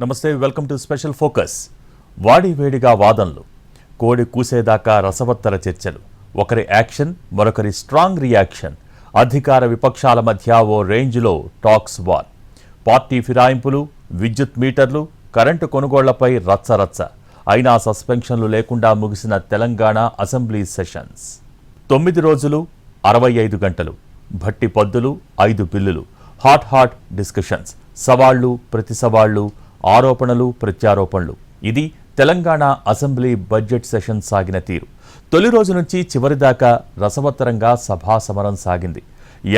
నమస్తే welcome to special focus. వాడి వేడిగా వాదనలు కోడి కూసేదాకా రసవత్తర చర్చలు ఒకరి యాక్షన్ మరొకరి స్ట్రాంగ్ రియాక్షన్ అధికార విపక్షాల మధ్య ఓ రేంజ్లో టాక్స్ వార్. పార్టీ ఫిరాయింపులు విద్యుత్ మీటర్లు కరెంటు కొనుగోళ్ళపై రచ్చరచ్చ. అయినా సస్పెన్షన్లు లేకుండా ముగిసిన తెలంగాణ అసెంబ్లీ సెషన్స్. తొమ్మిది రోజులు అరవై ఐదు గంటలు భట్టి పొద్దులు ఐదు బిల్లులు. Hot hot discussions. సవాళ్ళు ప్రతి సవాళ్ళు ఆరోపణలు ప్రత్యారోపణలు. ఇది తెలంగాణ అసెంబ్లీ బడ్జెట్ సెషన్ సాగిన తీరు. తొలి రోజు నుంచి చివరి దాకా రసవత్తరంగా సభా సమరం సాగింది.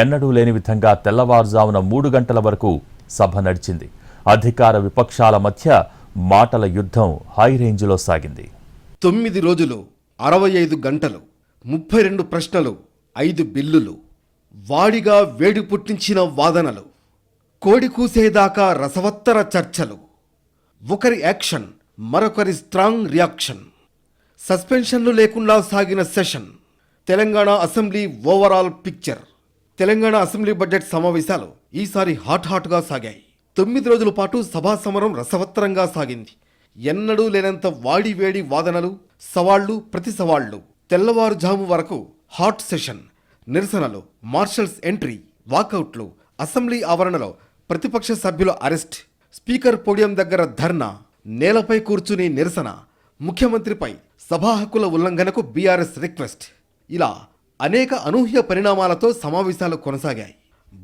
ఎన్నడూ లేని విధంగా తెల్లవారుజామున మూడు గంటల వరకు సభ నడిచింది. అధికార విపక్షాల మధ్య మాటల యుద్ధం హై రేంజ్లో సాగింది. తొమ్మిది రోజులు అరవై ఐదు గంటలు ముప్పై రెండు ప్రశ్నలు ఐదు బిల్లులు వాడిగా వేడి పుట్టించిన వాదనలు కోడి కూసేదాకా రసవత్తర చర్చలు. ఒకరి యాక్షన్ మరొకరి స్ట్రాంగ్ రియాక్షన్. సస్పెన్షన్లు లేకుండా సాగిన session. Telangana assembly overall picture. Telangana assembly budget సమావేశాలు ఈసారి హాట్ హాట్గా సాగాయి. తొమ్మిది రోజుల పాటు సభా సమరం రసవత్తరంగా సాగింది. ఎన్నడూ లేనంత వాడి వేడి వాదనలు సవాళ్ళు ప్రతి సవాళ్ళు. తెల్లవారుజాము వరకు హాట్ సెషన్ నిరసనలు మార్షల్స్ ఎంట్రీ వాకౌట్లు అసెంబ్లీ ఆవరణలో ప్రతిపక్ష సభ్యుల అరెస్ట్ స్పీకర్ పోడియం దగ్గర ధర్నా నేలపై కూర్చుని నిరసన ముఖ్యమంత్రిపై సభా హక్కుల ఉల్లంఘనకు బీఆర్ఎస్ రిక్వెస్ట్. ఇలా అనేక అనూహ్య పరిణామాలతో సమావేశాలు కొనసాగాయి.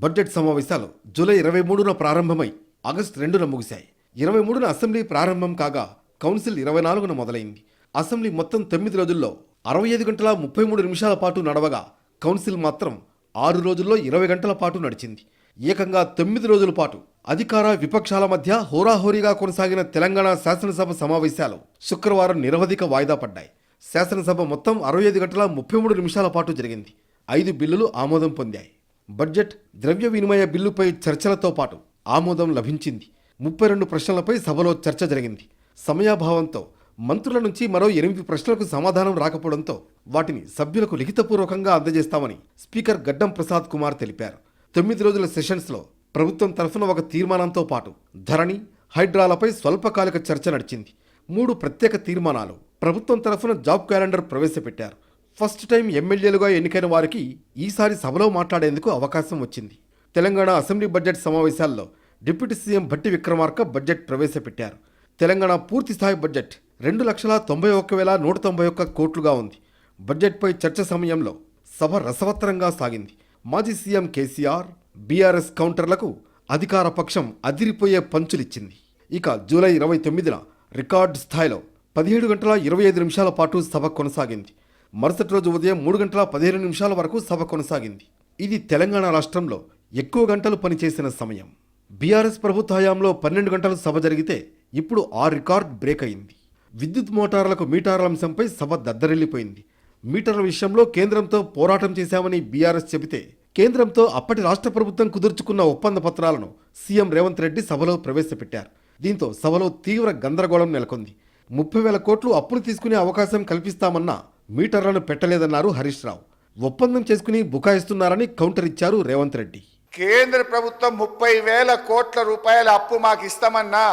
బడ్జెట్ సమావేశాలు జూలై ఇరవై మూడున ప్రారంభమై ఆగస్టు రెండున ముగిశాయి. ఇరవై మూడున అసెంబ్లీ ప్రారంభం కాగా కౌన్సిల్ ఇరవై నాలుగున మొదలైంది. అసెంబ్లీ మొత్తం తొమ్మిది రోజుల్లో అరవై ఐదు గంటల ముప్పై మూడు నిమిషాల పాటు నడవగా కౌన్సిల్ మాత్రం ఆరు రోజుల్లో ఇరవై గంటల పాటు నడిచింది. ఏకంగా తొమ్మిది రోజుల పాటు అధికార విపక్షాల మధ్య హోరాహోరీగా కొనసాగిన తెలంగాణ శాసనసభ సమావేశాలు శుక్రవారం నిరవధిక వాయిదా పడ్డాయి. శాసనసభ మొత్తం అరవై ఐదు గంటల ముప్పై మూడు నిమిషాల పాటు జరిగింది. ఐదు బిల్లులు ఆమోదం పొందాయి. బడ్జెట్ ద్రవ్య వినిమయ బిల్లుపై చర్చలతో పాటు ఆమోదం లభించింది. ముప్పై రెండు ప్రశ్నలపై సభలో చర్చ జరిగింది. సమయాభావంతో మంత్రుల నుంచి మరో ఎనిమిది ప్రశ్నలకు సమాధానం రాకపోవడంతో వాటిని సభ్యులకు లిఖితపూర్వకంగా అందజేస్తామని స్పీకర్ గడ్డం ప్రసాద్ కుమార్ తెలిపారు. తొమ్మిది రోజుల సెషన్స్లో ప్రభుత్వం తరఫున ఒక తీర్మానంతో పాటు ధరణి హైడ్రాలపై స్వల్పకాలిక చర్చ నడిచింది. మూడు ప్రత్యేక తీర్మానాలు ప్రభుత్వం తరఫున జాబ్ క్యాలెండర్ ప్రవేశపెట్టారు. ఫస్ట్ టైం ఎమ్మెల్యేలుగా ఎన్నికైన వారికి ఈసారి సభలో మాట్లాడేందుకు అవకాశం వచ్చింది. తెలంగాణ అసెంబ్లీ బడ్జెట్ సమావేశాల్లో deputy CM Bhatti Vikramarka budget ప్రవేశపెట్టారు. తెలంగాణ పూర్తి స్థాయి బడ్జెట్ రెండు లక్షల తొంభై ఒక్క వేల నూట తొంభై ఒక్క కోట్లుగా ఉంది. బడ్జెట్పై చర్చ సమయంలో సభ రసవత్తరంగా సాగింది. మాజీ సీఎం కేసీఆర్ బీఆర్ఎస్ కౌంటర్లకు అధికార పక్షం అదిరిపోయే పంచులిచ్చింది. ఇక జూలై ఇరవై తొమ్మిదిన రికార్డు స్థాయిలో పదిహేడు గంటల ఇరవై ఐదు నిమిషాల పాటు సభ కొనసాగింది. మరుసటి రోజు ఉదయం మూడు గంటల పదిహేను నిమిషాల వరకు సభ కొనసాగింది. ఇది తెలంగాణ రాష్ట్రంలో ఎక్కువ గంటలు పనిచేసిన సమయం. బీఆర్ఎస్ ప్రభుత్వ హయాంలో పన్నెండు గంటలు సభ జరిగితే ఇప్పుడు ఆ రికార్డ్ బ్రేక్ అయింది. విద్యుత్ మోటార్లకు మీటర్ల అంశంపై సభ దద్దరిల్లిపోయింది. మీటర్ల విషయంలో కేంద్రంతో పోరాటం చేశామని బీఆర్ఎస్ చెబితే కేంద్రంతో అప్పటి రాష్ట్ర ప్రభుత్వం కుదుర్చుకున్న ఒప్పంద పత్రాలను సీఎం రేవంత్ రెడ్డి సభలో ప్రవేశపెట్టారు. దీంతో సభలో తీవ్ర గందరగోళం నెలకొంది. ముప్పై వేల కోట్లు అప్పులు తీసుకునే అవకాశం కల్పిస్తామన్నా మీటర్లను పెట్టలేదన్నారు హరీష్ రావు. ఒప్పందం చేసుకుని బుకాయిస్తున్నారని కౌంటర్ ఇచ్చారు రేవంత్ రెడ్డి. కేంద్ర ప్రభుత్వం ముప్పై వేల కోట్ల రూపాయల అప్పు మాకు ఇస్తామన్నా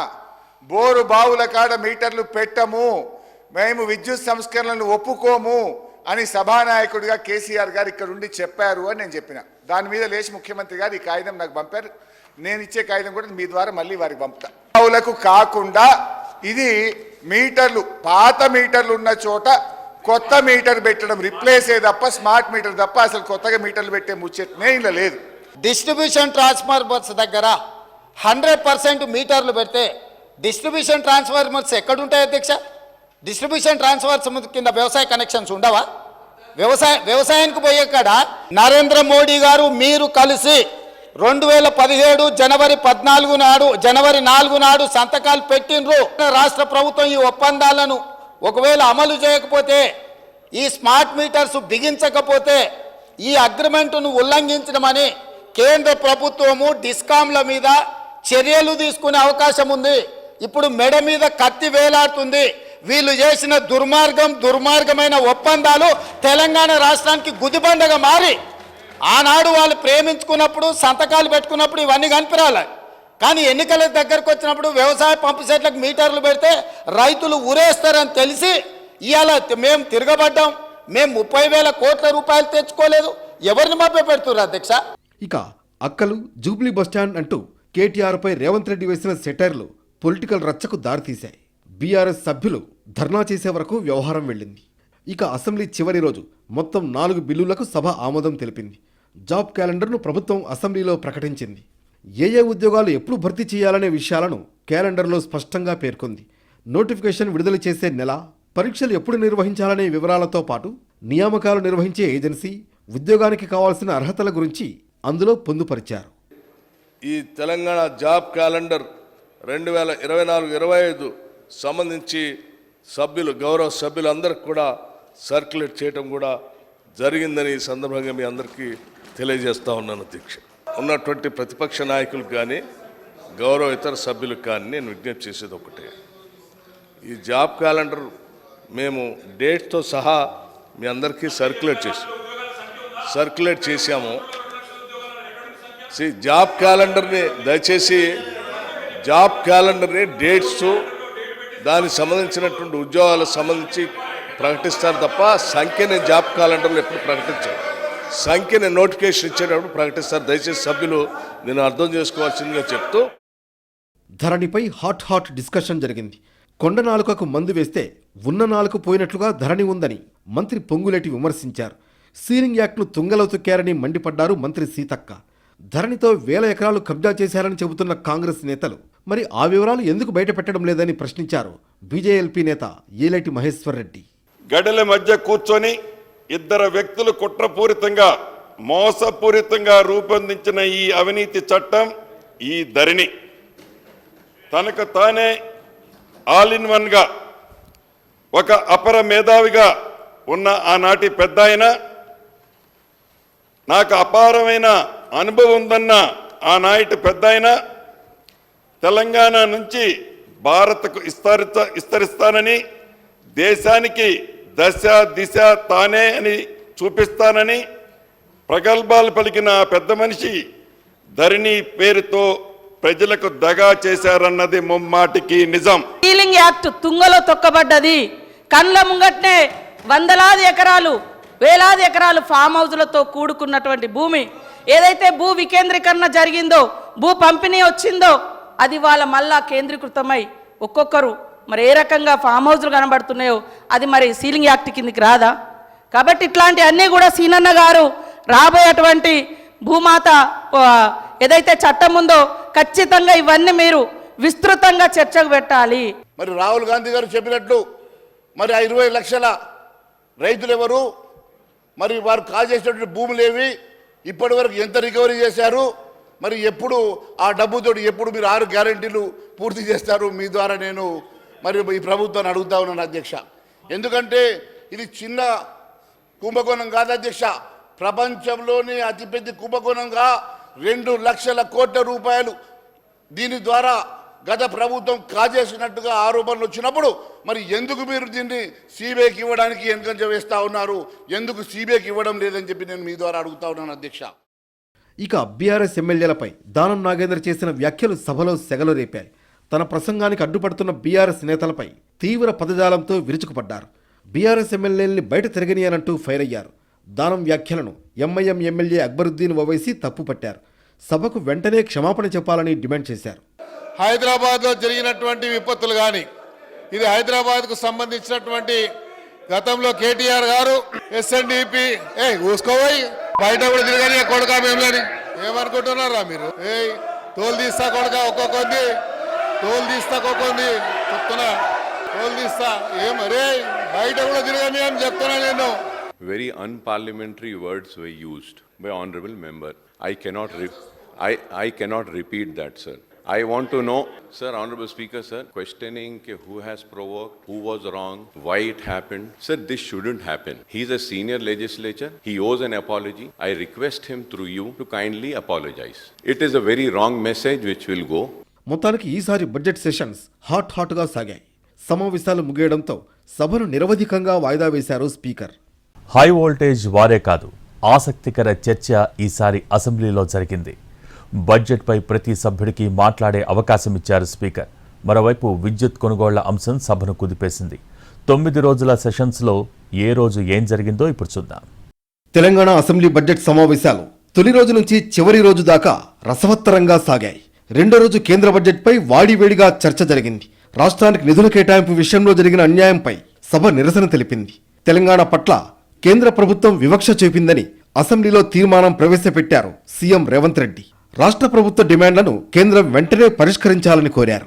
బోరు బావుల కాడ మీటర్లు పెట్టము మేము విద్యుత్ సంస్కరణలను ఒప్పుకోము అని సభానాయకుడిగా కేసీఆర్ గారు ఇక్కడ ఉండి చెప్పారు అని నేను చెప్పిన. దాని మీద లేచి ముఖ్యమంత్రి గారు ఈ కాగితం నాకు పంపారు. నేను ఇచ్చే కాగితం కూడా మీ ద్వారా మళ్ళీ వారికి పంపుతా. బావులకు కాకుండా ఇది మీటర్లు పాత మీటర్లు ఉన్న చోట కొత్త మీటర్ పెట్టడం రిప్లేస్ ఏ తప్ప స్మార్ట్ మీటర్ తప్ప అసలు కొత్తగా మీటర్లు పెట్టే ముచ్చట్నే ఇలా లేదు. డిస్ట్రిబ్యూషన్ ట్రాన్స్ఫార్మర్స్ దగ్గర హండ్రెడ్ పర్సెంట్ మీటర్లు పెడితే డిస్ట్రిబ్యూషన్ ట్రాన్స్ఫార్మర్స్ ఎక్కడుంటాయి అధ్యక్ష? డిస్ట్రిబ్యూషన్ ట్రాన్స్ఫార్మర్స్ కింద వ్యవసాయ కనెక్షన్స్ ఉండవా? వ్యవసాయ వ్యవసాయానికి పోయే కాడ నరేంద్ర మోడీ గారు మీరు కలిసి రెండు వేల పదిహేడు జనవరి పద్నాలుగు నాడు జనవరి నాలుగు నాడు సంతకాలు పెట్టిండ్రు. రాష్ట్ర ప్రభుత్వం ఈ ఒప్పందాలను ఒకవేళ అమలు చేయకపోతే ఈ స్మార్ట్ మీటర్స్ బిగించకపోతే ఈ అగ్రిమెంటును ఉల్లంఘించడమని కేంద్ర ప్రభుత్వము డిస్కాంల మీద చర్యలు తీసుకునే అవకాశం ఉంది. ఇప్పుడు మెడ మీద కత్తి వేలాడుతుంది. వీళ్ళు చేసిన దుర్మార్గం దుర్మార్గమైన ఒప్పందాలు తెలంగాణ రాష్ట్రానికి గుదిబండగా మారి ఆనాడు వాళ్ళు ప్రేమించుకున్నప్పుడు సంతకాలు పెట్టుకున్నప్పుడు ఇవన్నీ కనిపిరాలి. కానీ ఎన్నికల దగ్గరకు వచ్చినప్పుడు వ్యవసాయ పంపు సెట్లకు మీటర్లు పెడితే రైతులు ఊరేస్తారని తెలిసి ఇవాళ మేము తిరగబడ్డాం. మేము ముప్పై వేల కోట్ల రూపాయలు తెచ్చుకోలేదు. ఎవరిని మభ్య పెడుతున్నారు అధ్యక్ష? ఇక అక్కలు జూబ్లీ బస్టాండ్ అంటూ కేటీఆర్పై రేవంత్ రెడ్డి వేసిన సెటైర్లు పొలిటికల్ రచ్చకు దారితీశాయి. బీఆర్ఎస్ సభ్యులు ధర్నా చేసే వరకు వ్యవహారం వెళ్ళింది. ఇక అసెంబ్లీ చివరి రోజు మొత్తం నాలుగు బిల్లులకు సభ ఆమోదం తెలిపింది. జాబ్ క్యాలెండర్ను ప్రభుత్వం అసెంబ్లీలో ప్రకటించింది. ఏ ఏ ఉద్యోగాలు ఎప్పుడు భర్తీ చేయాలనే విషయాలను క్యాలెండర్లో స్పష్టంగా పేర్కొంది. నోటిఫికేషన్ విడుదల చేసే నెల పరీక్షలు ఎప్పుడు నిర్వహించాలనే వివరాలతో పాటు నియామకాలు నిర్వహించే ఏజెన్సీ ఉద్యోగానికి కావాల్సిన అర్హతల గురించి అందులో పొందుపరిచారు. ఈ తెలంగాణ జాబ్ క్యాలెండర్ రెండు వేల ఇరవై నాలుగు ఇరవై ఐదు సంబంధించి సభ్యులు గౌరవ సభ్యులందరికీ కూడా సర్క్యులేట్ చేయడం కూడా జరిగిందని ఈ సందర్భంగా మీ అందరికీ తెలియజేస్తూ ఉన్నాను దీక్ష. ఉన్నటువంటి ప్రతిపక్ష నాయకులకు కానీ గౌరవ ఇతర సభ్యులకు కానీ నేను విజ్ఞప్తి చేసేది ఒకటే. ఈ జాబ్ క్యాలెండర్ మేము డేట్తో సహా మీ అందరికీ సర్క్యులేట్ చేసాం సర్క్యులేట్ చేశాము. సి జాబ్ క్యాలెండర్ని దయచేసి జాబ్ క్యాలెండర్ని డేట్స్ దానికి సంబంధించినటువంటి ఉద్యోగాలకు సంబంధించి ప్రకటిస్తారు తప్ప సంఖ్యని జాబ్ క్యాలెండర్లో ఎప్పుడు ప్రకటించారు సంఖ్యని నోటిఫికేషన్ ఇచ్చేటప్పుడు ప్రకటిస్తారు. దయచేసి సభ్యులు నేను అర్థం చేసుకోవాల్సిందిగా చెప్తూ. ధరణిపై హాట్ హాట్ డిస్కషన్ జరిగింది. కొండ నాలుకకు మందు వేస్తే ఉన్న నాలుక పోయినట్లుగా ధరణి ఉందని మంత్రి పొంగులేటి విమర్శించారు. సీలింగ్ యాక్ట్ను తుంగలో తొక్కారని మండిపడ్డారు మంత్రి సీతక్క. ధరణితో వేల ఎకరాలు కబ్జా చేశారని చెబుతున్న కాంగ్రెస్ నేతలు మరి ఆ వివరాలు ఎందుకు బయటపెట్టడం లేదని ప్రశ్నించారు బీజేఎల్పీ నేత ఏలేటి మహేశ్వర్ రెడ్డి. గడల మధ్య కూర్చొని ఇద్దరు వ్యక్తులు కుట్రపూరితంగా మోసపూరితంగా రూపొందించిన ఈ అవినీతి చట్టం ఈ ధరిణి. తనకు తానే ఆల్ ఇన్ వన్గా ఒక అపర మేధావిగా ఉన్న ఆనాటి పెద్ద ఆయన నాకు అపారమైన అనుభవం ఉందన్న ఆనాటి పెద్ద ఆయన తెలంగాణ నుంచి భారత్కు విస్తరిత విస్తరిస్తానని దేశానికి దశ దిశ తానే అని చూపిస్తానని ప్రగల్భాలు పలికిన పెద్ద మనిషి ధరణి పేరుతో ప్రజలకు దగా చేశారన్నది ముమ్మాటికి నిజం. సీలింగ్ యాక్ట్ తుంగలో తొక్కబడ్డది. కండ్ల ముంగట్నే వందలాది ఎకరాలు వేలాది ఎకరాలు ఫామ్ హౌస్లతో కూడుకున్నటువంటి భూమి. ఏదైతే భూ వికేంద్రీకరణ జరిగిందో భూ పంపిణీ వచ్చిందో అది వాళ్ళ మళ్ళా కేంద్రీకృతమై ఒక్కొక్కరు మరి ఏ రకంగా ఫామ్ హౌస్లు కనబడుతున్నాయో అది మరి సీలింగ్ యాక్ట్ కిందికి రాదా? కాబట్టి ఇట్లాంటి అన్నీ కూడా సీనన్న గారు రాబోయేటువంటి భూమాత ఏదైతే చట్టం ఉందో ఖచ్చితంగా ఇవన్నీ మీరు విస్తృతంగా చర్చకు పెట్టాలి. మరి రాహుల్ గాంధీ గారు చెప్పినట్లు మరి ఆ ఇరవై లక్షల రైతులు ఎవరు మరి వారు కాజేసినటువంటి భూములు ఏవి ఇప్పటి వరకు ఎంత రికవరీ చేశారు? మరి ఎప్పుడు ఆ డబ్బుతో ఎప్పుడు మీరు ఆరు గ్యారంటీలు పూర్తి చేస్తారు? మీ ద్వారా నేను మరి ఈ ప్రభుత్వాన్ని అడుగుతా ఉన్నాను అధ్యక్ష. ఎందుకంటే ఇది చిన్న కుంభకోణం కాదు అధ్యక్ష. ప్రపంచంలోనే అతిపెద్ద కుంభకోణంగా రెండు లక్షల కోట్ల రూపాయలు దీని ద్వారా గత ప్రభుత్వం కాజేసినట్టుగా ఆరోపణలు వచ్చినప్పుడు మరి ఎందుకు మీరు దీన్ని సిబిఐకి ఇవ్వడానికి వెనుకంజ వేస్తూ ఉన్నారు? ఎందుకు సిబిఐకి ఇవ్వడం లేదని చెప్పి నేను మీ ద్వారా అడుగుతా ఉన్నాను అధ్యక్ష. ఇక బీఆర్ఎస్ ఎమ్మెల్యేలపై దానం నాగేంద్ర చేసిన వ్యాఖ్యలు సభలో సెగలు రేపాయి. తన ప్రసంగానికి అడ్డుపడుతున్న బీఆర్ఎస్ నేతలపై తీవ్ర పదజాలంతో విరుచుకుపడ్డారు. బీఆర్ఎస్ ఎమ్మెల్యేల్ని బయట తిరగనియనంటూ ఫైర్ అయ్యారు దానం వ్యాఖ్యలను ఎంఐఎం ఎమ్మెల్యే అక్బరుద్దీన్ ఓవైసీ తప్పుపట్టారు. సభకు వెంటనే క్షమాపణ చెప్పాలని డిమాండ్ చేశారు. హైదరాబాద్లో జరిగినటువంటి విపత్తులు కానీ ఇది హైదరాబాద్కు సంబంధించినటువంటి గతంలో కేటీఆర్ గారు ఎస్ఎన్డిపి ఏ ఊసుకోవై బయట కూడా తిరగాలి కొడుక మేములని? ఏమనుకుంటున్నారా మీరు? ఏ తోలు తీస్తా కొడుక ఒక్కొక్కంది తోలు తీస్తా ఒక్కొక్కంది చెప్తున్నా. తోలు తీస్తా. ఏమరే బయట కూడా తిరగని అని చెప్తున్నా నేను. Very unparliamentary words why used by honourable member I cannot re- I I cannot repeat that, sir. I want to know sir honourable speaker sir క్వశ్చనింగ్కి who has provoke who was wrong why it happen sir this shouldn't happen he's a senior legislator he owes an apology I request him through you to kindly apologise it is a very wrong message which will go మొత్తానికి ఈసారి budget sessions hot హాట్గా సాగాయి. సమావేశాలు ముగియడంతో సభను నిరవధికంగా వాయిదా వేశారు speaker. High voltage వారే కాదు. ఆసక్తికర చర్చ ఈసారి అసెంబ్లీలో జరిగింది. బడ్జెట్పై ప్రతి సభ్యుడికి మాట్లాడే అవకాశం ఇచ్చారు స్పీకర్. మరోవైపు విద్యుత్ కొనుగోళ్ళ అంశం సభను కుదిపేసింది. తొమ్మిది రోజుల సెషన్స్లో ఏ రోజు ఏం జరిగిందో ఇప్పుడు చూద్దాం. తెలంగాణ అసెంబ్లీ బడ్జెట్ సమావేశాలు తొలి రోజు నుంచి చివరి రోజు దాకా రసవత్తరంగా సాగాయి. రెండో రోజు కేంద్ర బడ్జెట్పై వాడివేడిగా చర్చ జరిగింది. రాష్ట్రానికి నిధుల కేటాయింపు విషయంలో జరిగిన అన్యాయంపై సభ నిరసన తెలిపింది. తెలంగాణ పట్ల కేంద్ర ప్రభుత్వం వివక్ష చూపిందని అసెంబ్లీలో తీర్మానం ప్రవేశపెట్టారు సీఎం రేవంత్ రెడ్డి. రాష్ట్ర ప్రభుత్వ డిమాండ్లను కేంద్రం వెంటనే పరిష్కరించాలని కోరారు.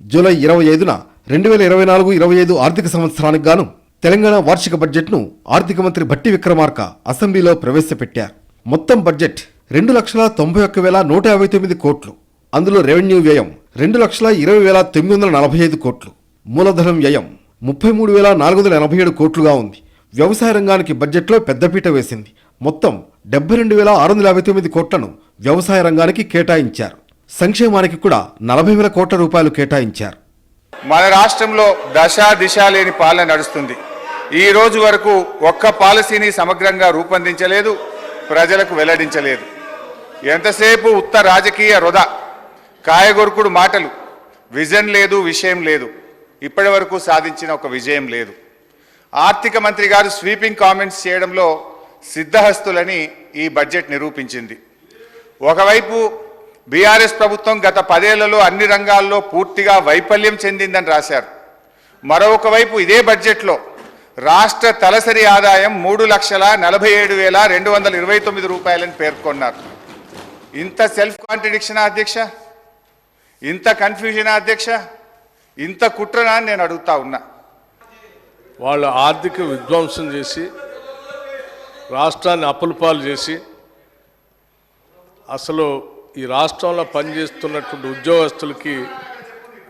జూలై ఇరవై ఐదున రెండు వేల ఇరవై నాలుగు ఇరవై ఐదు ఆర్థిక సంవత్సరానికి గాను తెలంగాణ వార్షిక బడ్జెట్ను ఆర్థిక మంత్రి భట్టి విక్రమార్క అసెంబ్లీలో ప్రవేశపెట్టారు. మొత్తం బడ్జెట్ రెండు లక్షల తొంభై ఒక్క వేల నూట యాభై తొమ్మిది కోట్లు. అందులో రెవెన్యూ వ్యయం రెండు లక్షల ఇరవై వేల తొమ్మిది వందల నలభై ఐదు కోట్లు. మూలధనం వ్యయం ముప్పై మూడు వేల నాలుగు వందల ఎనభై ఏడు కోట్లుగా ఉంది. వ్యవసాయ రంగానికి బడ్జెట్లో పెద్దపీట వేసింది. మొత్తం డెబ్బై రెండు వేల ఆరు వందల యాభై తొమ్మిది కోట్లను వ్యవసాయ రంగానికి కేటాయించారు. సంక్షేమానికి కూడా నలభై వేల కోట్ల రూపాయలు కేటాయించారు. మన రాష్ట్రంలో దశ దిశ లేని పాలన నడుస్తుంది. ఈ రోజు వరకు ఒక్క పాలసీని సమగ్రంగా రూపొందించలేదు ప్రజలకు వెల్లడించలేదు. ఎంతసేపు ఉత్త రాజకీయ వృధా కాయగొరుకుడు మాటలు విజన్ లేదు విషయం లేదు. ఇప్పటి వరకు సాధించిన ఒక విజయం లేదు. ఆర్థిక మంత్రి గారు స్వీపింగ్ కామెంట్స్ చేయడంలో సిద్ధహస్తులని ఈ బడ్జెట్ నిరూపించింది. ఒకవైపు బీఆర్ఎస్ ప్రభుత్వం గత పదేళ్ళలో అన్ని రంగాల్లో పూర్తిగా వైఫల్యం చెందిందని రాశారు. మరొక వైపు ఇదే బడ్జెట్లో రాష్ట్ర తలసరి ఆదాయం మూడు లక్షల నలభై ఏడు వేల రెండు వందల ఇరవై తొమ్మిది రూపాయలని పేర్కొన్నారు. ఇంత సెల్ఫ్ కాంట్రడిక్షనా అధ్యక్ష? ఇంత కన్ఫ్యూజనా అధ్యక్ష? ఇంత కుట్రనా నేను అడుగుతా ఉన్నా. వాళ్ళు ఆర్థిక విధ్వంసం చేసి రాష్ట్రాన్ని అప్పులపాలు చేసి అసలు ఈ రాష్ట్రంలో పనిచేస్తున్నటువంటి ఉద్యోగస్తులకి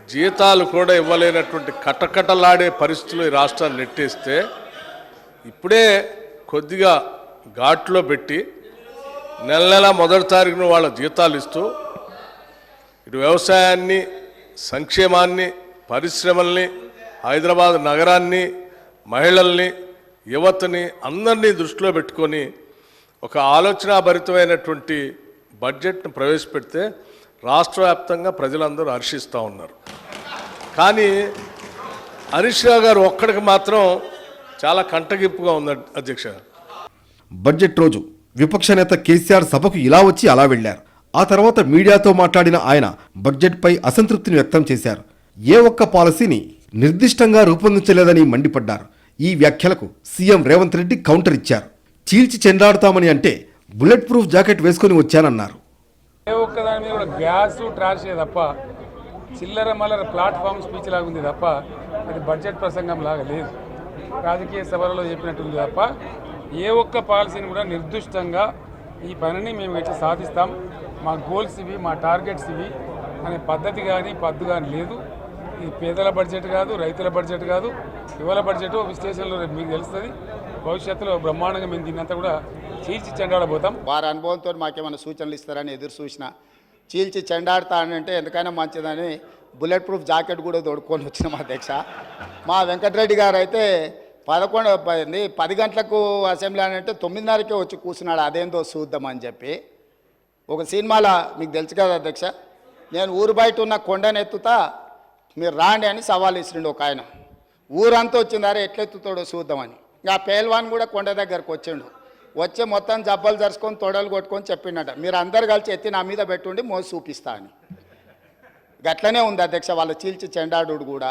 జీతాలు కూడా ఇవ్వలేనటువంటి కటకటలాడే పరిస్థితులు ఈ రాష్ట్రాన్ని నెట్టేస్తే ఇప్పుడే కొద్దిగా ఘాట్లో పెట్టి నెల నెల మొదటి తారీఖున వాళ్ళ జీతాలు ఇస్తూ ఇటు వ్యవసాయాన్ని సంక్షేమాన్ని పరిశ్రమల్ని హైదరాబాద్ నగరాన్ని మహిళల్ని యువతని అందరినీ దృష్టిలో పెట్టుకొని ఒక ఆలోచనాభరితమైనటువంటి బడ్జెట్ను ప్రవేశపెడితే రాష్ట్ర వ్యాప్తంగా ప్రజలందరూ హర్షిస్తూ ఉన్నారు. కానీ హరీష్ రావు గారు ఒక్కడికి మాత్రం చాలా కంటగింపుగా ఉంది అధ్యక్ష. బడ్జెట్ రోజు విపక్ష నేత కేసీఆర్ సభకు ఇలా వచ్చి అలా వెళ్ళారు ఆ తర్వాత మీడియాతో మాట్లాడిన ఆయన బడ్జెట్పై అసంతృప్తిని వ్యక్తం చేశారు. ఏ ఒక్క పాలసీని నిర్దిష్టంగా రూపొందించలేదని మండిపడ్డారు. ఈ వ్యాఖ్యలకు సీఎం రేవంత్ రెడ్డి కౌంటర్ ఇచ్చారు. చీల్చి చెండాడుతామని అంటే బుల్లెట్ ప్రూఫ్ జాకెట్ వేసుకుని వచ్చానన్నారు. ఏ ఒక్క దాని మీద కూడా గ్యాస్ ట్రాషే తప్ప చిల్లర మల్లర ప్లాట్ఫామ్ స్పీచ్ లాగా ఉంది తప్ప అది బడ్జెట్ ప్రసంగం లాగా లేదు. రాజకీయ సభలలో చెప్పినట్టుంది తప్ప ఏ ఒక్క పాలసీని కూడా నిర్దిష్టంగా ఈ పనిని మేము ఎట్లా సాధిస్తాం మా గోల్స్ ఇవి మా టార్గెట్స్ ఇవి అనే పద్ధతి కానీ పద్దు కానీ లేదు. ఇది పేదల బడ్జెట్ కాదు రైతుల బడ్జెట్ కాదు ఇవాళ బడ్జెట్ విశ్లేషణలో రేపు మీకు తెలుస్తుంది. భవిష్యత్తులో బ్రహ్మాండంగా మేము దీన్నంతా కూడా చీల్చి చెండాడబోతాం. వారి అనుభవంతో మాకేమైనా సూచనలు ఇస్తారని ఎదురు చూసిన చీల్చి చెండాడతానంటే ఎందుకైనా మంచిదని బుల్లెట్ ప్రూఫ్ జాకెట్ కూడా తోడుకొని వచ్చినాం అధ్యక్ష. మా వెంకటరెడ్డి గారు అయితే పదకొండు పది పది గంటలకు అసెంబ్లీ అని అంటే తొమ్మిదిన్నరకే వచ్చి కూర్చున్నాడు అదేందో చూద్దామని చెప్పి. ఒక సినిమాలో మీకు తెలుసు కదా అధ్యక్ష? నేను ఊరు బయట ఉన్న కొండనెత్తుతా మీరు రాండి అని సవాల్ ఇస్తుండే ఒక ఆయన. ఊరంతా వచ్చిందారే ఎట్లెత్తుతాడో చూద్దామని. ఇంకా ఆ పేల్వాన్ కూడా కొండ దగ్గరకు వచ్చిండు. వచ్చి మొత్తం జబ్బలు జరుచుకొని తొడలు కొట్టుకొని చెప్పిండట మీరు అందరు కలిసి ఎత్తి నా మీద పెట్టుండి మోసి చూపిస్తా అని. గట్లనే ఉంది అధ్యక్ష వాళ్ళ చీల్చి చెండాడు కూడా.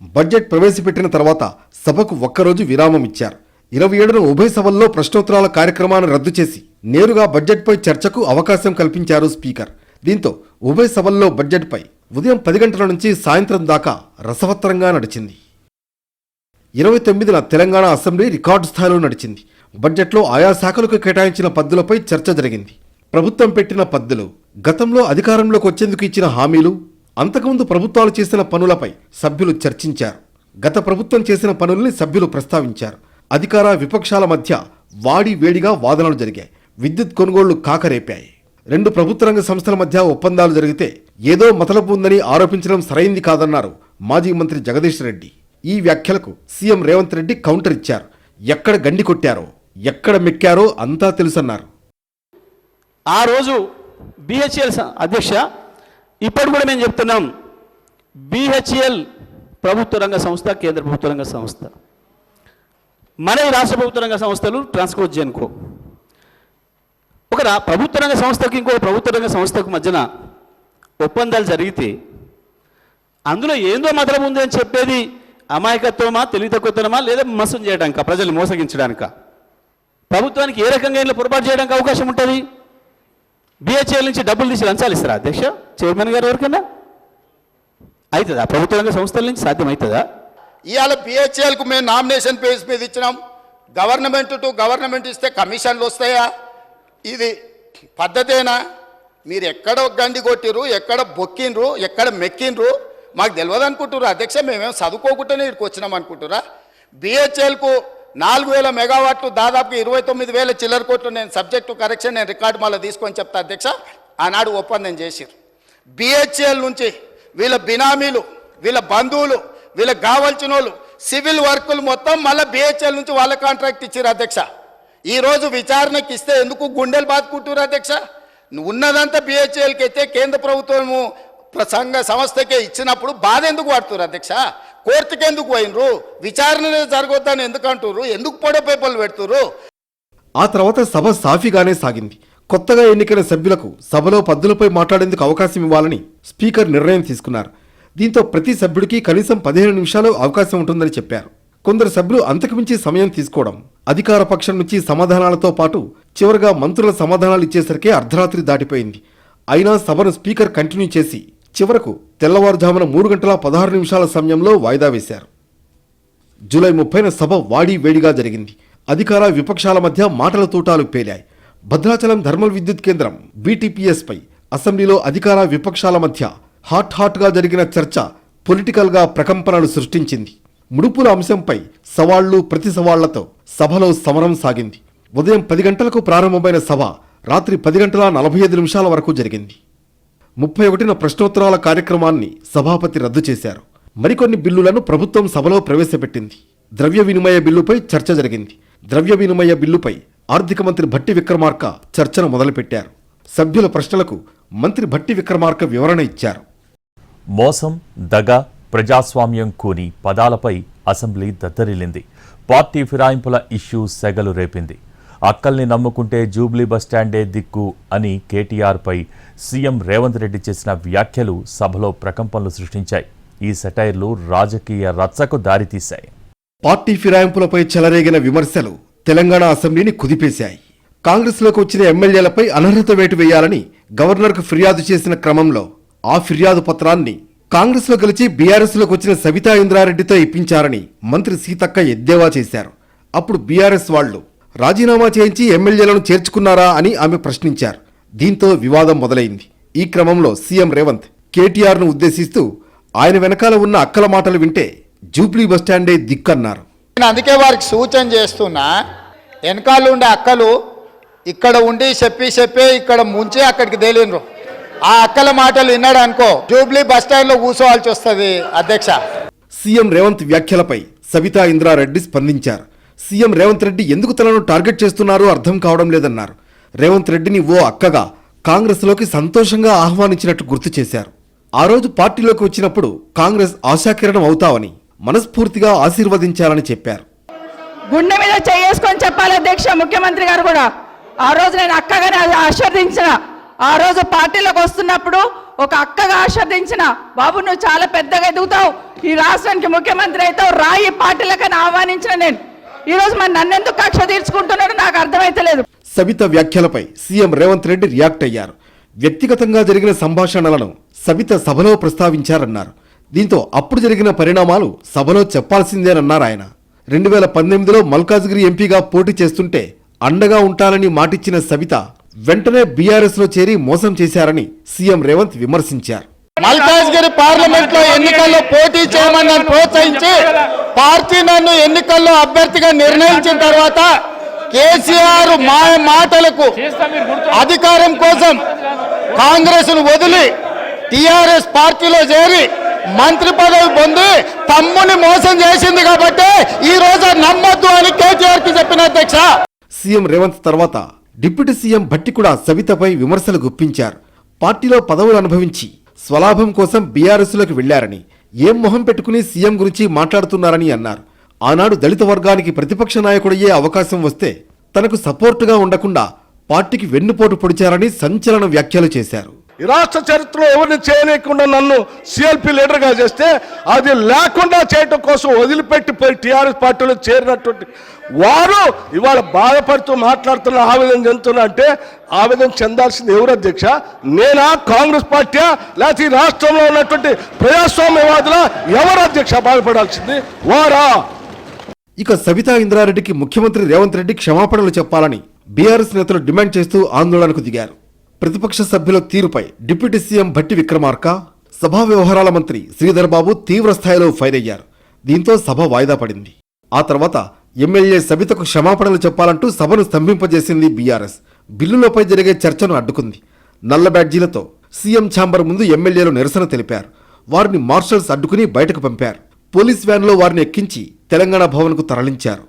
బడ్జెట్ ప్రవేశపెట్టిన తర్వాత సభకు ఒక్కరోజు విరామం ఇచ్చారు. ఇరవై ఏడున ఉభయ సభల్లో ప్రశ్నోత్తరాల కార్యక్రమాన్ని రద్దు చేసి నేరుగా బడ్జెట్పై చర్చకు అవకాశం కల్పించారు స్పీకర్. దీంతో ఉభయ సభల్లో బడ్జెట్పై ఉదయం పది గంటల నుంచి సాయంత్రం దాకా రసవత్తరంగా నడిచింది. ఇరవై తొమ్మిదిన తెలంగాణ అసెంబ్లీ రికార్డు స్థాయిలో నడిచింది. బడ్జెట్లో ఆయా శాఖలకు కేటాయించిన పద్దులపై చర్చ జరిగింది. ప్రభుత్వం పెట్టిన పద్దులు గతంలో అధికారంలోకి వచ్చేందుకు ఇచ్చిన హామీలు అంతకుముందు ప్రభుత్వాలు చేసిన పనులపై సభ్యులు చర్చించారు. గత ప్రభుత్వం చేసిన పనుల్ని సభ్యులు ప్రస్తావించారు. అధికార విపక్షాల మధ్య వాడి వేడిగా వాదనలు జరిగాయి. విద్యుత్ కొనుగోళ్ళు కాకరేపాయి. రెండు ప్రభుత్వ రంగ సంస్థల మధ్య ఒప్పందాలు జరిగితే ఏదో మతలపు ఉందని ఆరోపించడం సరైంది కాదన్నారు మాజీ మంత్రి జగదీష్ రెడ్డి. ఈ వ్యాఖ్యలకు సీఎం రేవంత్ రెడ్డి కౌంటర్ ఇచ్చారు. ఎక్కడ గండి కొట్టారో ఎక్కడ మెక్కారో అంతా తెలుసన్నారు. ఆ రోజు బిహెచ్ఎల్ అధ్యక్ష ఇప్పుడు కూడా మేము చెప్తున్నాం బిహెచ్ఎల్ ప్రభుత్వ రంగ సంస్థ కేంద్ర ప్రభుత్వ రంగ సంస్థ. మన ఈ రాష్ట్ర ప్రభుత్వ రంగ సంస్థలు ట్రాన్స్కోజ్ జెన్కో ఒక ప్రభుత్వ రంగ సంస్థకి ఇంకో ప్రభుత్వ రంగ సంస్థకు మధ్యన ఒప్పందాలు జరిగితే అందులో ఏందో మతలం ఉంది అని చెప్పేది అమాయకత్వమా తెలివితక్కువతనమా లేదా మోసం చేయడానిక ప్రజలు మోసగించడానిక? ప్రభుత్వానికి ఏ రకంగా ఇంట్లో పొరపాటు చేయడానికి అవకాశం ఉంటుంది? బిహెచ్ఎల్ నుంచి డబ్బులు తీసి లంచాలు ఇస్తారా అధ్యక్ష? చైర్మన్ గారు ఎవరికైనా? అవుతుందా ప్రభుత్వ రంగ సంస్థల నుంచి సాధ్యం అవుతుందా ఇవాళ బిహెచ్ఎల్కు మేము నామినేషన్ పేజ్ మీద ఇచ్చినాం. గవర్నమెంట్ టు గవర్నమెంట్ ఇస్తే కమిషన్లు వస్తాయా? ఇది పద్ధతేనా? మీరు ఎక్కడ గండి కొట్టిర్రు ఎక్కడ బొక్కిండ్రు ఎక్కడ మెక్కిండ్రు? మాకు తెలియదు అనుకుంటుర్రు. అధ్యక్ష మేమేం చదువుకోకుండానే ఇక్కడికి వచ్చినాం అనుకుంటురా బిహెచ్ఎల్కు నాలుగు వేల మెగావాట్లు దాదాపు ఇరవై తొమ్మిది వేల చిల్లర కోట్లు నేను సబ్జెక్టు కరెక్షన్ నేను రికార్డు మళ్ళీ తీసుకొని చెప్తా అధ్యక్ష. ఆనాడు ఒప్పందం చేసిర్రు. బిహెచ్ఎల్ నుంచి వీళ్ళ బినామీలు వీళ్ళ బంధువులు వీళ్ళకి కావాల్సిన వాళ్ళు సివిల్ వర్కులు మొత్తం మళ్ళీ బిహెచ్ఎల్ నుంచి వాళ్ళ కాంట్రాక్ట్ ఇచ్చారు అధ్యక్ష. ఈరోజు విచారణకి ఇస్తే ఎందుకు గుండెలు బాదుకుంటున్నారు అధ్యక్ష? ఉన్నదంతా బిహెచ్ఎల్కి అయితే కేంద్ర ప్రభుత్వము సంఘ సంస్థకే ఇచ్చినప్పుడు బాధ ఎందుకు పడుతున్నారు అధ్యక్ష? కోర్టుకి ఎందుకు పోయినరు? విచారణ జరగొద్దని ఎందుకు అంటున్నారు? ఎందుకు పొడో పేపర్లు పెడుతురు ఆ తర్వాత సభ సాఫీగానే సాగింది. కొత్తగా ఎన్నికైన సభ్యులకు సభలో పద్దులపై మాట్లాడేందుకు అవకాశం ఇవ్వాలని స్పీకర్ నిర్ణయం తీసుకున్నారు. దీంతో ప్రతి సభ్యుడికి కనీసం పదిహేను నిమిషాలు అవకాశం ఉంటుందని చెప్పారు. కొందరు సభ్యులు అంతకుమించి సమయం తీసుకోవడం అధికార పక్షం నుంచి సమాధానాలతో పాటు చివరగా మంత్రుల సమాధానాలు ఇచ్చేసరికి అర్ధరాత్రి దాటిపోయింది. అయినా సభను స్పీకర్ కంటిన్యూ చేసి చివరకు తెల్లవారుజామున మూడు గంటల పదహారు నిమిషాల సమయంలో వాయిదా వేశారు. జూలై ముప్పైన సభ వాడి వేడిగా జరిగింది. అధికార విపక్షాల మధ్య మాటల తూటాలు పేలాయి. భద్రాచలం థర్మల్ విద్యుత్ కేంద్రం బీటీపీఎస్పై అసెంబ్లీలో అధికార విపక్షాల మధ్య హాట్ హాట్గా జరిగిన చర్చ పొలిటికల్గా ప్రకంపనలు సృష్టించింది. ముడుపుల అంశంపై సవాళ్ళు ప్రతి సవాళ్ళతో సభలో సమరం సాగింది. ఉదయం పది గంటలకు ప్రారంభమైన సభ రాత్రి పది గంటల నలభై ఐదు నిమిషాల వరకు జరిగింది. ముప్పై ఒకటిన ప్రశ్నోత్తరాల కార్యక్రమాన్ని సభాపతి రద్దు చేశారు. మరికొన్ని బిల్లులను ప్రభుత్వం సభలో ప్రవేశపెట్టింది. ద్రవ్య వినిమయ బిల్లుపై చర్చ జరిగింది. ద్రవ్య వినిమయ బిల్లుపై ఆర్థిక మంత్రి భట్టి విక్రమార్క చర్చను మొదలుపెట్టారు. సభ్యుల ప్రశ్నలకు మంత్రి భట్టి విక్రమార్క వివరణ ఇచ్చారు. మోసం దగ ప్రజాస్వామ్యం కూని పదాలపై అసెంబ్లీ దద్దరిల్లింది. పార్టీ ఫిరాయింపుల ఇష్యూ సెగలు రేపింది. అక్కల్ని నమ్ముకుంటే జూబ్లీ బస్టాండే దిక్కు అని కేటీఆర్పై సీఎం రేవంత్ రెడ్డి చేసిన వ్యాఖ్యలు సభలో ప్రకంపనలు సృష్టించాయి. ఈ సెటైర్లు రాజకీయ రచ్చకు దారితీశాయి. పార్టీ ఫిరాయింపులపై చెలరేగిన విమర్శలు తెలంగాణ అసెంబ్లీని కుదిపేశాయి. కాంగ్రెస్లోకి వచ్చిన ఎమ్మెల్యేలపై అనర్హత వేటు వేయాలని గవర్నర్కు ఫిర్యాదు చేసిన క్రమంలో ఆ ఫిర్యాదు పత్రాన్ని కాంగ్రెస్లో గెలిచి బీఆర్ఎస్లోకి వచ్చిన సవితా ఇంద్రారెడ్డితో ఇప్పించారని మంత్రి సీతక్క ఎద్దేవా చేశారు. అప్పుడు బీఆర్ఎస్ వాళ్ళు రాజీనామా చేయించి ఎమ్మెల్యేలను చేర్చుకున్నారా అని ఆమె ప్రశ్నించారు. దీంతో వివాదం మొదలైంది. ఈ క్రమంలో సీఎం రేవంత్ కేటీఆర్ను ఉద్దేశిస్తూ ఆయన వెనకాల ఉన్న అక్కల మాటలు వింటే జూబ్లీ బస్టాండే దిక్కన్నారు. నేను అందుకే వారికి సూచన చేస్తున్నా వెనకాల ఉండే అక్కలు ఇక్కడ ఉండి చెప్పి చెప్పే ఇక్కడ ముంచి అక్కడికి తేలినరు ఆ అక్కల మాటలు విన్నాడు అనుకో జూబ్లీ బస్ స్టాండ్లో కూర్చోవాల్సి వస్తుంది అధ్యక్ష. సీఎం రేవంత్ వ్యాఖ్యలపై సవితా ఇంద్రారెడ్డి స్పందించారు. సీఎం రేవంత్ రెడ్డి ఎందుకు తనను టార్గెట్ చేస్తున్నారో అర్థం కావడం లేదన్నారు. రేవంత్ రెడ్డిని ఓ అక్కగా కాంగ్రెస్లోకి సంతోషంగా ఆహ్వానించినట్టు గుర్తు చేశారు. ఆ రోజు పార్టీలోకి వచ్చినప్పుడు కాంగ్రెస్ ఆశాకిరణం అవుతావని మనస్ఫూర్తిగా ఆశీర్వదించాలని చెప్పారు. గుండె మీద చేసుకొని చెప్పాలి అధ్యక్ష ముఖ్యమంత్రి గారు కూడా. ఆ రోజు నేను అక్కగానే ఆశీర్దించిన ఆ రోజు పార్టీలోకి వస్తున్నప్పుడు ఒక అక్కగా ఆశీర్దించిన బాబు నువ్వు చాలా పెద్దగా ఎదుగుతావు. ఈ రాష్ట్రానికి ముఖ్యమంత్రి అవుతావు. రాయి పార్టీలకని ఆహ్వానించిన నేను. ఈరోజు రోజు మరి నన్నెందుకు కక్ష తీర్చుకుంటున్నాడు నాకు అర్థమైతలేదు సవిత వ్యాఖ్యలపై సీఎం రేవంత్ రెడ్డి రియాక్ట్ అయ్యారు. వ్యక్తిగతంగా జరిగిన సంభాషణలను సవిత సభలో ప్రస్తావించారన్నారు. దీంతో అప్పుడు జరిగిన పరిణామాలు సభలో చెప్పాల్సిందేనన్నారు ఆయన. రెండు వేల పంతొమ్మిదిలో మల్కాజ్గిరి ఎంపీగా పోటీ చేస్తుంటే అండగా ఉంటానని మాటిచ్చిన సవిత వెంటనే బీఆర్ఎస్లో చేరి మోసం చేశారని సీఎం రేవంత్ విమర్శించారు. మల్కాజ్గిరి పార్లమెంట్లో ఎన్నికల్లో పోటీ చేయమని నన్ను ప్రోత్సహించి పార్టీ నన్ను ఎన్నికల్లో అభ్యర్థిగా నిర్ణయించిన తర్వాత కేసీఆర్ మా మాటలకు అధికారం కోసం కాంగ్రెస్ను వదిలి టిఆర్ఎస్ పార్టీలో చేరి మంత్రి పదవి పొంది తమ్ముని మోసం చేసింది కాబట్టి ఈ రోజు నమ్మొద్దు అని కేటీఆర్కి చెప్పిన అధ్యక్ష. సీఎం రేవంత్ తర్వాత డిప్యూటీ సీఎం భట్టి కూడా సవితపై విమర్శలు గుప్పించారు. పార్టీలో పదవులు అనుభవించి స్వలాభం కోసం బీఆర్ఎస్లోకి వెళ్ళారని ఏం మొహం పెట్టుకుని సీఎం గురించి మాట్లాడుతున్నారని అన్నారు. ఆనాడు దళిత వర్గానికి ప్రతిపక్ష నాయకుడయ్యే అవకాశం వస్తే తనకు సపోర్టుగా ఉండకుండా పార్టీకి వెన్నుపోటు పొడిచారని సంచలన వ్యాఖ్యలు చేశారు. ఈ రాష్ట్ర చరిత్రలో ఎవరిని చేయలేకుండా నన్ను సిఎల్పి లీడర్గా చేస్తే అది లేకుండా చేయటం కోసం వదిలిపెట్టి పోయి టీఆర్ఎస్ పార్టీలో చేరినటువంటి వారు ఇవాళ బాధపడుతూ మాట్లాడుతున్న ఆవేదన చెందుతున్నా అంటే ఆవేదన చెందాల్సింది ఎవరు అధ్యక్ష? నేనా? కాంగ్రెస్ పార్టీ లేకపోతే ఈ రాష్ట్రంలో ఉన్నటువంటి ప్రజాస్వామ్యవాదుల ఎవరు అధ్యక్ష బాధపడాల్సింది? వారా? ఇక సవితా ఇంద్రారెడ్డికి ముఖ్యమంత్రి రేవంత్ రెడ్డి క్షమాపణలు చెప్పాలని బీఆర్ఎస్ నేతలు డిమాండ్ చేస్తూ ఆందోళనకు దిగారు. ప్రతిపక్ష సభ్యుల తీరుపై డిప్యూటీ సీఎం భట్టి విక్రమార్క సభా వ్యవహారాల మంత్రి శ్రీధర్ బాబు తీవ్ర స్థాయిలో ఫైర్ అయ్యారు దీంతో సభ వాయిదా పడింది. ఆ తర్వాత ఎమ్మెల్యే సబితకు క్షమాపణలు చెప్పాలంటూ సభను స్తంభింపజేసింది బీఆర్ఎస్. బిల్లులపై జరిగే చర్చను అడ్డుకుంది. నల్ల బ్యాడ్జీలతో సీఎం ఛాంబర్ ముందు ఎమ్మెల్యేలు నిరసన తెలిపారు. వారిని మార్షల్స్ అడ్డుకుని బయటకు పంపారు. పోలీస్ వ్యాన్లో వారిని ఎక్కించి తెలంగాణ భవన్కు తరలించారు.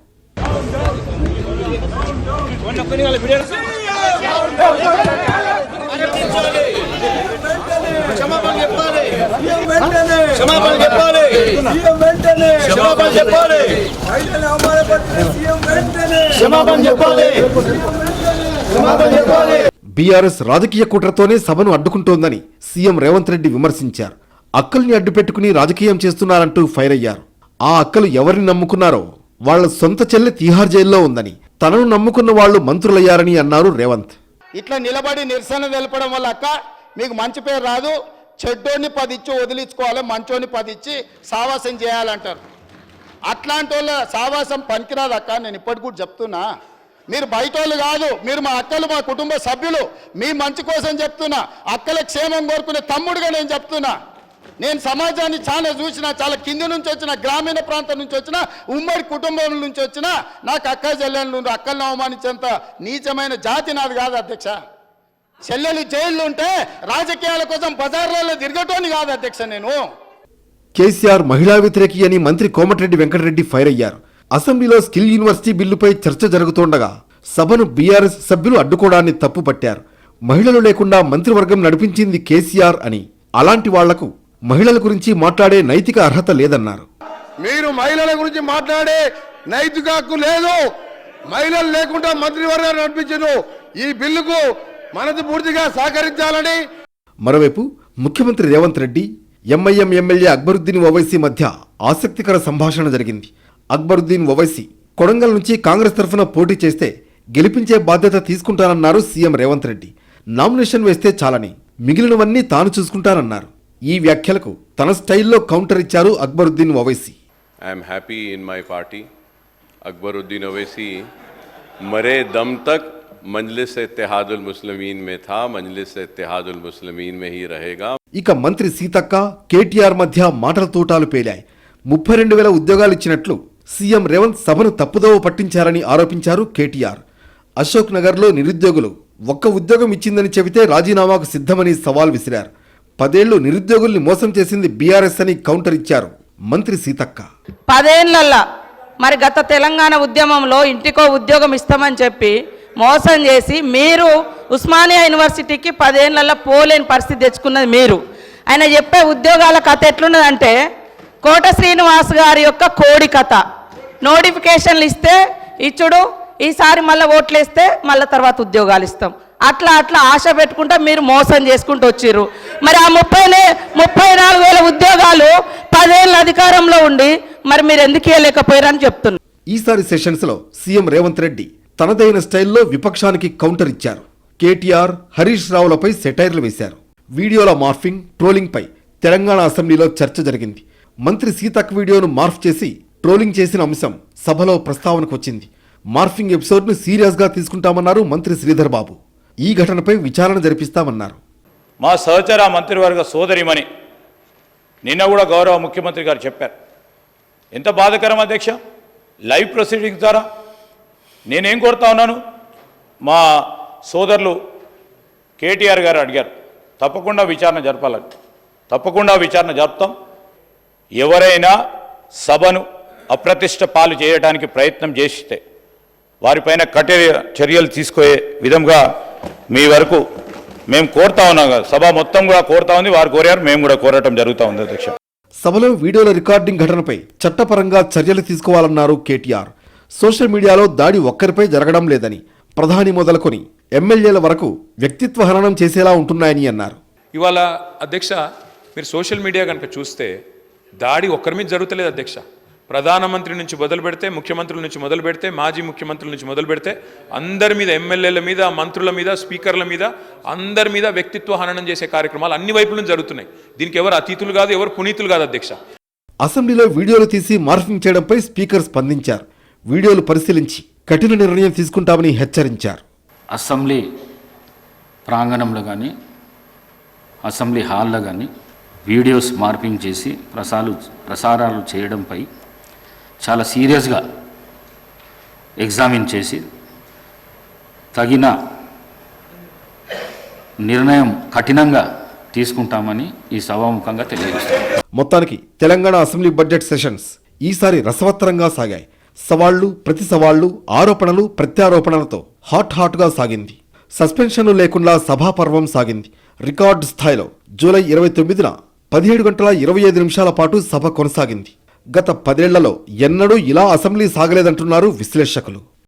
బీఆర్ఎస్ రాజకీయ కుట్రతోనే సభను అడ్డుకుంటోందని సీఎం రేవంత్ రెడ్డి విమర్శించారు. అక్కల్ని అడ్డుపెట్టుకుని రాజకీయం చేస్తున్నారంటూ ఫైర్ అయ్యారు. ఆ అక్కలు ఎవరిని నమ్ముకున్నారో వాళ్ళ సొంత చెల్లె తీహార్ జైల్లో ఉందని తనను నమ్ముకున్న వాళ్ళు మంత్రులయ్యారని అన్నారు రేవంత్. ఇట్లా నిలబడి నిరసన తెలపడం వల్ల అక్క మీకు మంచి పేరు రాదు. చెడ్డోని పది ఇచ్చి వదిలించుకోవాలి మంచోని పది ఇచ్చి సావాసం చేయాలంటారు. అట్లాంటి వాళ్ళ సావాసం పనికిరాదు అక్క నేను ఇప్పటికి కూడా చెప్తున్నా. మీరు బయట వాళ్ళు కాదు మీరు మా అక్కలు మా కుటుంబ సభ్యులు మీ మంచి కోసం చెప్తున్నా. అక్కల క్షేమం కోరుకునే తమ్ముడుగా నేను చెప్తున్నా. నేను సమాజాన్ని చాలా చూసిన చాలా కింది నుంచి వచ్చిన గ్రామీణ ప్రాంతం నుంచి వచ్చిన ఉమ్మడి కుటుంబం నుంచి వచ్చిన నాకు అక్క చెల్లెళ్ళు అక్కలను అవమానించేంత నీచమైన జాతి నాది కాదు అధ్యక్ష. చెల్లెలు జైళ్ళు ఉంటే రాజకీయాల కోసం బజార్లలో తిరగటోని కాదు అధ్యక్ష నేను. కేసీఆర్ మహిళా వ్యతిరేకి అని మంత్రి కోమటిరెడ్డి వెంకటరెడ్డి ఫైర్ అయ్యారు. అసెంబ్లీలో స్కిల్ యూనివర్సిటీ బిల్లుపై చర్చ జరుగుతుండగా సభను బీఆర్ఎస్ సభ్యులు అడ్డుకోవడాన్ని తప్పుపట్టారు. మహిళలు లేకుండా మంత్రివర్గం నడిపించింది కేసీఆర్ అని అలాంటి వాళ్ళకు మహిళల గురించి మాట్లాడే నైతిక అర్హత లేదన్నారు. మీరు మహిళల గురించి మాట్లాడే నైతిక హక్కు లేదు. మహిళలు లేకుండా మంత్రివర్గాన్ని నడిపించను ఈ బిల్లుకు మనది పూర్తిగా సహకరించాలని. మరోవైపు ముఖ్యమంత్రి రేవంత్ రెడ్డి ఎంఐఎం ఎమ్మెల్యే అక్బరుద్దీన్ ఓవైసీ మధ్య ఆసక్తికర సంభాషణ జరిగింది. అక్బరుద్దీన్ ఓవైసీ కొడంగల్ నుంచి కాంగ్రెస్ తరఫున పోటీ చేస్తే గెలిపించే బాధ్యత తీసుకుంటానన్నారు సీఎం రేవంత్ రెడ్డి. నామినేషన్ వేస్తే చాలని మిగిలినవన్నీ తాను చూసుకుంటానన్నారు. ఈ వ్యాఖ్యలకు తన స్టైల్లో కౌంటర్ ఇచ్చారు Akbaruddin Owaisi. I'm happy in my party Akbaruddin Owaisi మరే దమ్ తక్ మజ్లిస్ ఇత్తిహాదుల్ ముస్లిమీన్ మే థా మజ్లిస్ ఇత్తిహాదుల్ ముస్లిమీన్ మే హీ రహేగా ఇక మంత్రి సీతక్క కేటీఆర్ మధ్య మాటల తూటాలు పేలాయి. ముప్పై రెండు వేల ఉద్యోగాలు ఇచ్చినట్లు సీఎం రేవంత్ సభను తప్పుదోవ పట్టించారని ఆరోపించారు కేటీఆర్. అశోక్ నగర్లో నిరుద్యోగులు ఒక్క ఉద్యోగం ఇచ్చిందని చెబితే రాజీనామాకు సిద్ధమని సవాల్ విసిరారు. పదేళ్ళు నిరుద్యోగుల్ని మోసం చేసింది బీఆర్ఎస్ అని కౌంటర్ ఇచ్చారు మంత్రి సీతక్క. పదేళ్ళల్లా మరి గత తెలంగాణ ఉద్యమంలో ఇంటికో ఉద్యోగం ఇస్తామని చెప్పి మోసం చేసి మీరు ఉస్మానియా యూనివర్సిటీకి పదేళ్ళలో పోలేని పరిస్థితి తెచ్చుకున్నది మీరు. ఆయన చెప్పే ఉద్యోగాల కథ ఎట్లున్నదంటే కోట శ్రీనివాస్ గారి యొక్క కోడి కథ. నోటిఫికేషన్లు ఇస్తే ఇచ్చుడు ఈసారి మళ్ళీ ఓట్లు వేస్తే మళ్ళీ తర్వాత ఉద్యోగాలు ఇస్తాం. అట్లా అట్లా ఆశ పెట్టుకుంటా మీరు మోసం చేసుకుంటూ వచ్చిర్రు. మరి ఆ ముప్పై ముప్పై నాలుగు వేల ఉద్యోగాలు పదేళ్ళ అధికారంలో ఉండి మరి మీరు ఎందుకు ఇవ్వలేకపోయారని చెప్తున్నారు ఈసారి సెషన్స్లో సీఎం రేవంత్ రెడ్డి తనదైన స్టైల్లో విపక్షానికి కౌంటర్ ఇచ్చారు. కేటీఆర్ హరీష్ రావులపై సెటైర్లు వేశారు. వీడియోల మార్ఫింగ్ ట్రోలింగ్పై తెలంగాణ అసెంబ్లీలో చర్చ జరిగింది. మంత్రి సీతక్ వీడియోను మార్ఫ్ చేసి ట్రోలింగ్ చేసిన అంశం సభలో ప్రస్తావనకు వచ్చింది. మార్ఫింగ్ ఎపిసోడ్ను సీరియస్గా తీసుకుంటామన్నారు మంత్రి శ్రీధర్ బాబు. ఈ ఘటనపై విచారణ జరిపిస్తామన్నారు. మా సహచర మంత్రివర్గ సోదరిమని నిన్న కూడా గౌరవ ముఖ్యమంత్రి గారు చెప్పారు. ఎంత బాధకరం అధ్యక్ష? లైవ్ ప్రొసీడింగ్ ద్వారా నేనేం కోరుతా ఉన్నాను? మా సోదరులు కేటీఆర్ గారు అడిగారు తప్పకుండా విచారణ జరపాలని. తప్పకుండా విచారణ జరుపుతాం. ఎవరైనా సభను అప్రతిష్ట పాలు చేయడానికి ప్రయత్నం చేస్తే వారిపైన కఠిన చర్యలు తీసుకునే విధంగా మీ వరకు మేము కోరుతా ఉన్నాం కదా, సభ మొత్తం కూడా కోరుతా ఉంది వారు కోరారు మేము కూడా కోరటం జరుగుతూ ఉంది అధ్యక్ష. సభలో వీడియోల రికార్డింగ్ ఘటనపై చట్టపరంగా చర్యలు తీసుకోవాలన్నారు కేటీఆర్. సోషల్ మీడియాలో దాడి ఒక్కరిపై జరగడం లేదని ప్రధాని మొదలుకొని ఎమ్మెల్యేల వరకు వ్యక్తిత్వ హననం చేసేలా ఉంటున్నాయని అన్నారు. ఇవాళ అధ్యక్ష మీరు సోషల్ మీడియా కనుక చూస్తే దాడి ఒక్కరి మీద జరుగుతలేదు అధ్యక్ష. ప్రధానమంత్రి నుంచి మొదలు పెడితే ముఖ్యమంత్రుల నుంచి మొదలు పెడితే మాజీ ముఖ్యమంత్రుల నుంచి మొదలు పెడితే అందరి మీద ఎమ్మెల్యేల మీద మంత్రుల మీద స్పీకర్ల మీద అందరి మీద వ్యక్తిత్వ హననం చేసే కార్యక్రమాలు అన్ని వైపుల నుంచి జరుగుతున్నాయి. దీనికి ఎవరు అతీతులు కాదు ఎవరు పునీతులు కాదు అధ్యక్ష. అసెంబ్లీలో వీడియోలు తీసి మార్ఫింగ్ చేయడంపై స్పీకర్ స్పందించారు. వీడియోలు పరిశీలించి కఠిన నిర్ణయం తీసుకుంటామని హెచ్చరించారు. అసెంబ్లీ ప్రాంగణంలో కానీ అసెంబ్లీ హాల్లో కానీ వీడియోస్ మార్పింగ్ చేసి ప్రసారాలు ప్రసారాలు చేయడంపై చాలా సీరియస్గా ఎగ్జామిన్ చేసి తగిన నిర్ణయం కఠినంగా తీసుకుంటామని ఈ సభాముఖంగా తెలియజేస్తాను మొత్తానికి తెలంగాణ అసెంబ్లీ బడ్జెట్ సెషన్స్ ఈసారి రసవత్తరంగా సాగాయి. సవాళ్ళు ప్రతి సవాళ్ళు ఆరోపణలు ప్రత్యారోపణలతో హాట్ హాట్గా సాగింది. సస్పెన్షన్లు లేకుండా సభాపర్వం సాగింది. రికార్డు స్థాయిలో జూలై ఇరవై తొమ్మిదిన పదిహేడు గంటల ఇరవై ఐదు నిమిషాల పాటు సభ కొనసాగింది. గత పదేళ్ళలో ఎన్నడూ ఇలా అసెంబ్లీ సాగలేదంటున్నారు విశ్లేషకులు.